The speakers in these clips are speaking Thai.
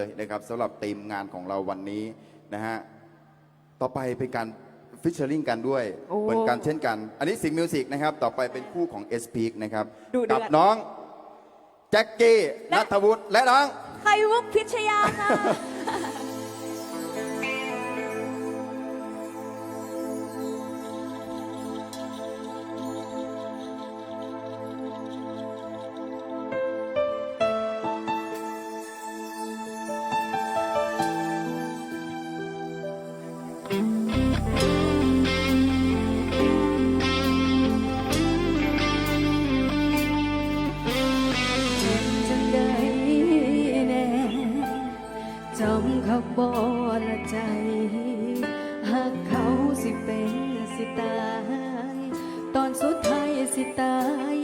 เลยนะครับสำหรับทีมงานของเราวันนี้นะฮะต่อไปเป็นการฟิชเชอริงกันด้วย โอ้เหมือนกันเช่นกัน อันนี้สิงห์มิวสิกนะครับ ต่อไปเป็นคู่ของ s p สนะครับ ดุเดือด กัน้องแจ็คกี้และนัทวุฒิและน้องไข่มุกพิชยาค่ะำเขาบอละใจหากเขาสิเป็นสิตาย ตอนสุดท้ายสิตาย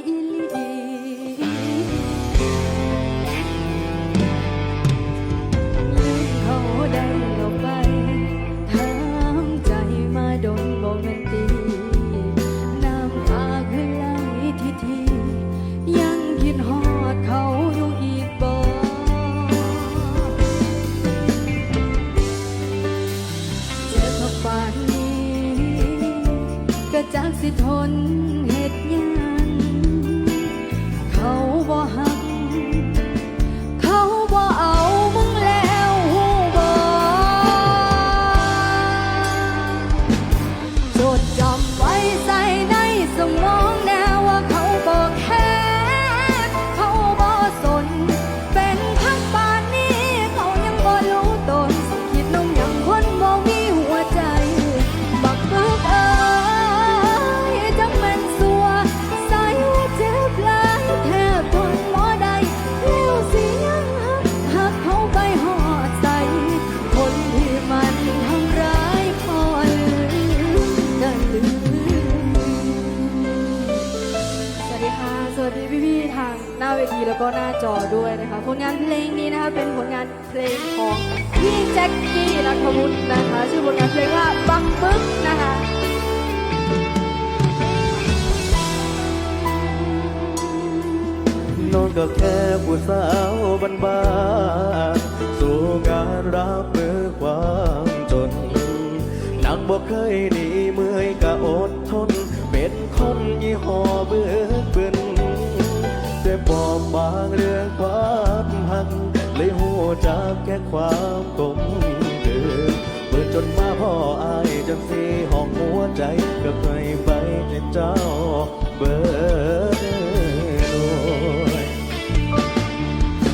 หน้าเวทีแล้วก็หน้าจอด้วยนะคะผลงานเพลงนี้นะคะเป็นผลงานเพลงของพี่แจ็คกี้นัทวุฒินะคะ ชื่อผลงานเพลงว่าบังบึกนะคะน้องก็แค่ผู้สาวบ้านๆสู่การรับมือความจนหนักบ่เคยหนีเมื่อยก็อดทน เป็นคนยี่ห้อเบื่อากแค่ความกลมเกลือเบื่อจนมาพ่ออายจนสีห้องหัวใจก็เคยไปให้เจ้าเบิดด้วย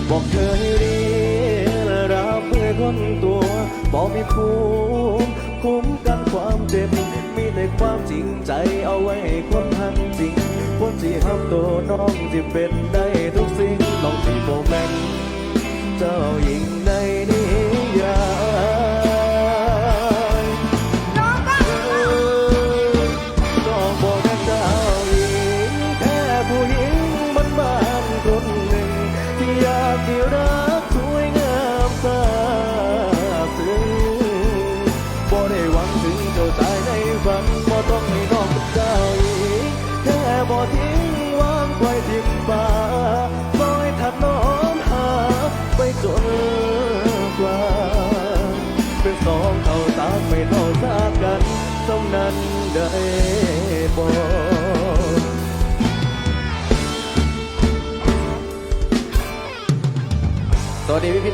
บอกเคยเรียนรับเพื่อคนตัวบอกมีภูมิคุ้มกันความเจ็บมีแต่ความจริงใจเอาไว้ให้คนทันจริงคนที่ทำตัวน้องที่เป็นได้ทุกสิ่งน้องที่โมแมน เจ้า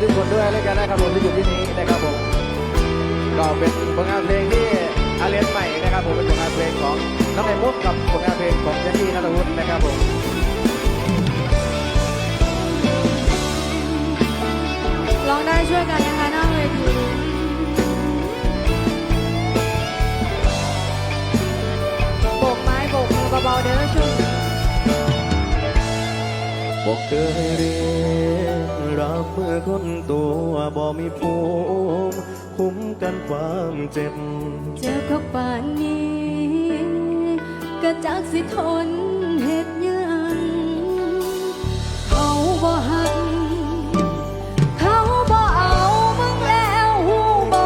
ทุกคนด้วยแล้วกันนะครับผมที่อยู่ที่นี้นะครับผมก็เป็นผลงานเพลงที่อาเรียนใหม่นะครับผมเป็นผลงานเพลงของน้องไอ้มุกกับผลงานเพลงของเจนนี่นัทวุฒินะครับผมร้องได้ช่วยกันนะคะหน้าเวทีโบกไม้โบกมือเบาๆเดี๋ยวช่วยบอกเคยเรียน รับเมื่อคนตัวบ่มีภูมิคุ้มกันความเจ็บ เจ็บข้าป่านนี้ก็จักสิทนเหตุยังเขาบ่หักเขาบ่เอามึงแล้วหูบ่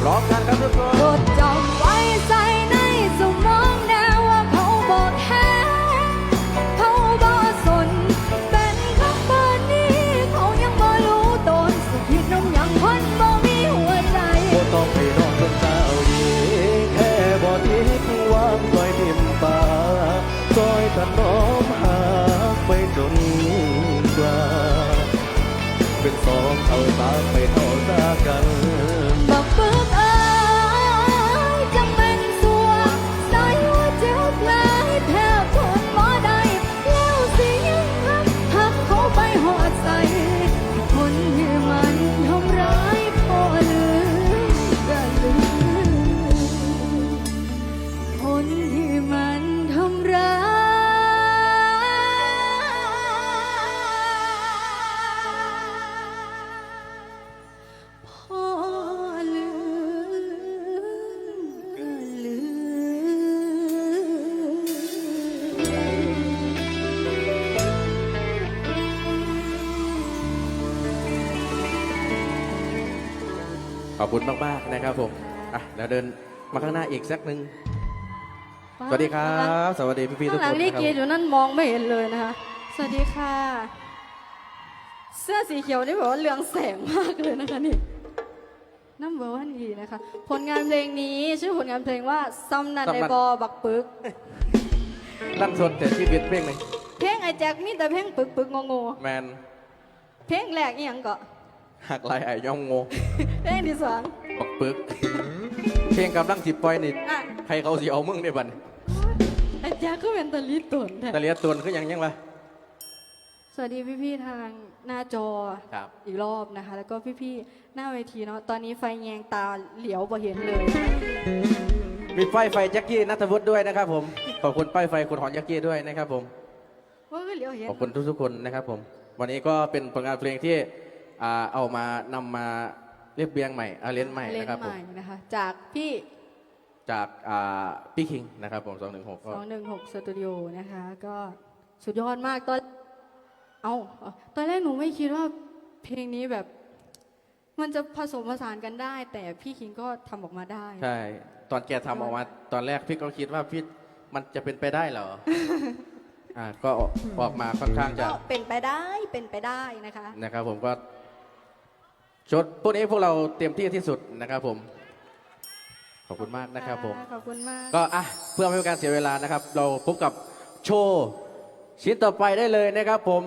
พร้อมกันครับทุกคน ต้องไปรอจนเจ้าดีแค่บอทิ้งวางปล่อยทิมปาซอยถนอมหาไปจนกว่า เป็นสองเอาตาไป ขอบคุณมากๆนะครับผมอะเดี๋ยวเดินมาข้างหน้าอีกสักหนึ่งสวัสดีครับ สวัสดีพี่ๆทุกข้างคหลังนนี่นะครับกรีดอยู่นั่นมองไม่เห็นเลยนะคะ สวัสดีค่ะ เสื้อสีเขียวนี่แบบว่าเรืองแสงมากเลยนะคะนี่น้ำเบอร์วันอีนะคะ ผลงานเพลงนี้ชื่อผลงานเพลงว่าซัมนันในบอบักปึกลั่นสดแต่ชีวิตเพลงหนึ่งเพลงไอ้แจ็คมีแต่เพลงปึกปึกงงแมนๆเพลงแรกอีหยังก็ หักลายไอ้ย่องโงเพลงที่สองบักปึก เพลงกำลังสิบปล่อยนี่อะใครเขาสิเอามึงในบัดนไอ้แจ็คก็เป็นตะลิตนแท้แต่เลียตัวนคือหยังยังวะสวัสดีพี่ๆทางหน้าจอครับ อีกรอบนะคะ แล้วก็พี่ๆหน้าเวทีเนาะตอนนี้ไฟแยงตาเหลียวบ่เห็นเลย มีป้ายไฟแจ็คกี้นัทวุฒิด้วยนะครับผมขอบคุณป้ายไฟคุณหอนแจ็คกี้ด้วยนะครับผม ว่าเหลียวเห็นขอบคุณทุกๆคนนะครับผม วันนี้ก็เป็นผลงานเพลงที่ อ่าเอามานำมาเรียบเรียงใหม่อาเลนใหม่เล่นนะครับใหผมม่นะคะ จากพี่ จากอ่าพี่คิงนะครับผมสองหนึ่งหกก็ 216สตูดิโอนะคะ ก็สุดยอดมากตอนเอาเอาตอนแรกหนูไม่คิดว่าเพลงนี้แบบ มันจะผสมผสานกันได้ แต่พี่คิงก็ทำออกมาได้ ใช่ ตอนแกทำออกมาตอนแรกพี่ก็คิดว่าพี่มันจะเป็นไปได้เหรอ อ่าก็ออกออกมาค่อนข้างจะก็เป็นไปได้เป็นไปได้นะคะ นะครับผมก็ ชดพวกนี้พวกเราเตรียมที่ที่สุดนะครับผม ขอบคุณมากนะครับผม ขอบคุณมาก ก็อะเพื่อไม่ให้เป็นการเสียเวลานะครับ เราพบกับโชว์ชิ้นต่อไปได้เลยนะครับผม